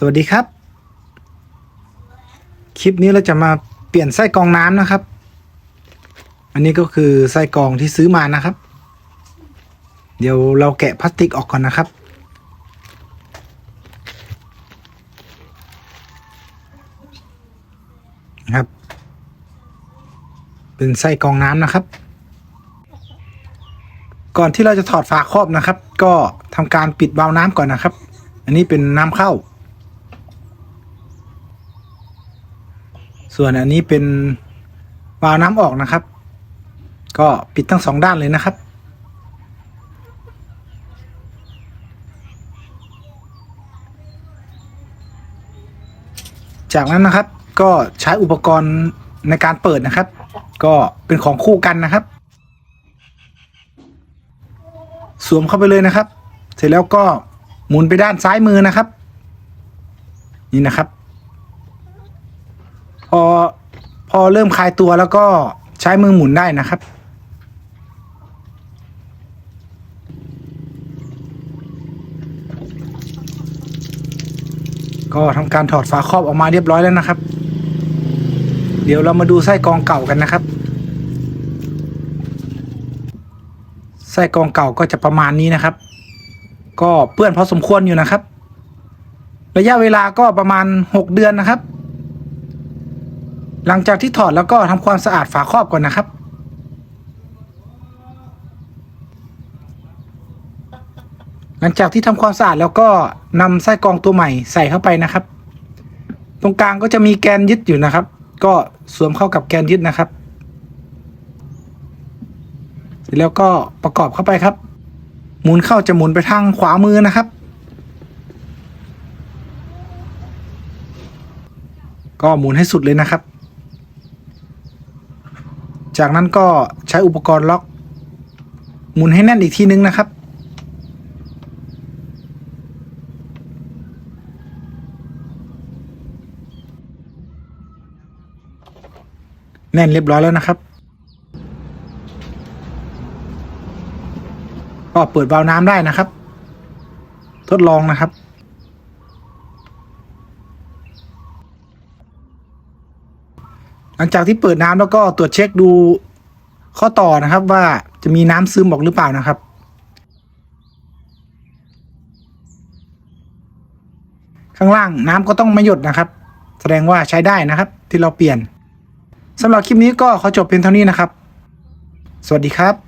สวัสดีครับ คลิปนี้เราจะมาเปลี่ยนไส้กรองน้ำนะครับ อันนี้ก็คือไส้กรองที่ซื้อมานะครับ เดี๋ยวเราแกะพลาสติกออกก่อนนะครับ ครับ เป็นไส้กรองน้ำนะครับ ก่อนที่เราจะถอดฝาครอบนะครับ ก็ทำการปิดวาล์วน้ำก่อนนะครับ อันนี้เป็นน้ำเข้า ส่วนอันนี้เป็นวาล์วน้ำออกนะครับ ก็ปิดทั้งสองด้านเลยนะครับ จากนั้นนะครับก็ใช้อุปกรณ์ในการเปิดนะครับ ก็เป็นของคู่กันนะครับ สวมเข้าไปเลยนะครับ เสร็จแล้วก็หมุนไปด้านซ้ายมือนะครับ นี่นะครับ พอพอเริ่มคลายตัวแล้วก็ใช้มือหมุนได้นะครับก็ทำการถอดฝาครอบออกมาเรียบร้อยแล้วนะครับ เดี๋ยวเรามาดูไส้กรองเก่ากันนะครับ ไส้กรองเก่าก็จะประมาณนี้นะครับ ก็เปื้อนพอสมควรอยู่นะครับ ระยะเวลาก็ประมาณหกเดือนนะครับ หลังจากที่ถอดแล้วก็ทำความสะอาดฝาครอบก่อนนะครับ หลังจากที่ทำความสะอาดแล้วก็นำไส้กรองตัวใหม่ใส่เข้าไปนะครับ ตรงกลางก็จะมีแกนยึดอยู่นะครับ ก็สวมเข้ากับแกนยึดนะครับ เสร็จแล้วก็ประกอบเข้าไปครับ หมุนเข้าจะหมุนไปทางขวามือนะครับก็หมุนให้สุดเลยนะครับ จากนั้นก็ใช้อุปกรณ์ล็อก หมุนให้แน่นอีกทีนึงนะครับ แน่นเรียบร้อยแล้วนะครับก็เปิดวาล์วน้ำได้นะครับ ทดลองนะครับ หลังจากที่เปิดน้ำแล้วก็ตรวจเช็คดูข้อต่อนะครับ ว่าจะมีน้ำซึมออกหรือเปล่านะครับ ข้างล่างน้ำก็ต้องไม่หยดนะครับ แสดงว่าใช้ได้นะครับ ที่เราเปลี่ยนสำหรับคลิปนี้ก็ขอจบเพียงเท่านี้นะครับ สวัสดีครับ